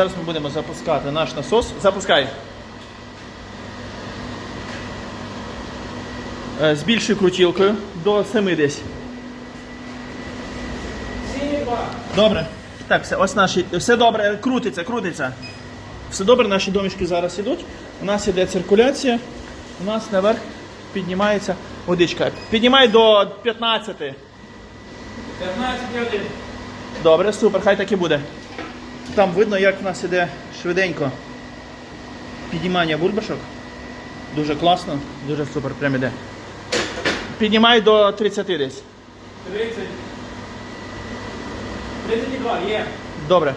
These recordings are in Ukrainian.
Зараз ми будемо запускати наш насос. Запускай. Е, З більшою крутілкою до 7 десь. Добре. Так, все, ось наші. Все добре, крутиться, крутиться. Все добре, наші домішки зараз ідуть. У нас іде циркуляція. У нас наверх піднімається водичка. Піднімай до 15. 15 Добре, супер, хай так і буде. Там видно, як в нас іде швиденько піднімання бульбашок. Дуже класно, дуже супер, прям іде. Піднімай до 30 десь. 30. 32, є. Добре,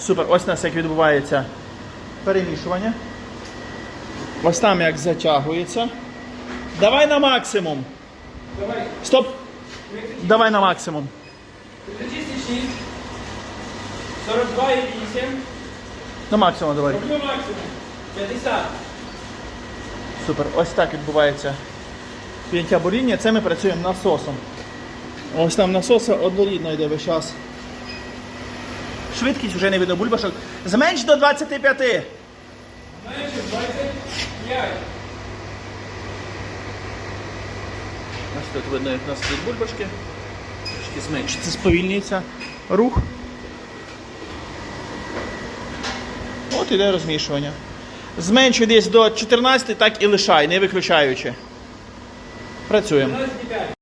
супер. Ось у нас як відбувається перемішування. Ось там як затягується. Давай на максимум. Давай. Стоп. Давай на максимум. 36. 42 і 8. На максимум давай. Роблю максимум. 50. Супер. Ось так відбувається підняття буріння. Це ми працюємо насосом. Ось там насоса однорідно йде весь час. Швидкість вже не видно бульбашок. Зменш до 25. Менше 25. Ось тут видно, як у нас тут бульбашки. Трошки зменшиться, сповільнюється рух. От іде розмішування. Зменшуй десь до 14, так і лишай, не виключаючи. Працюємо. 25.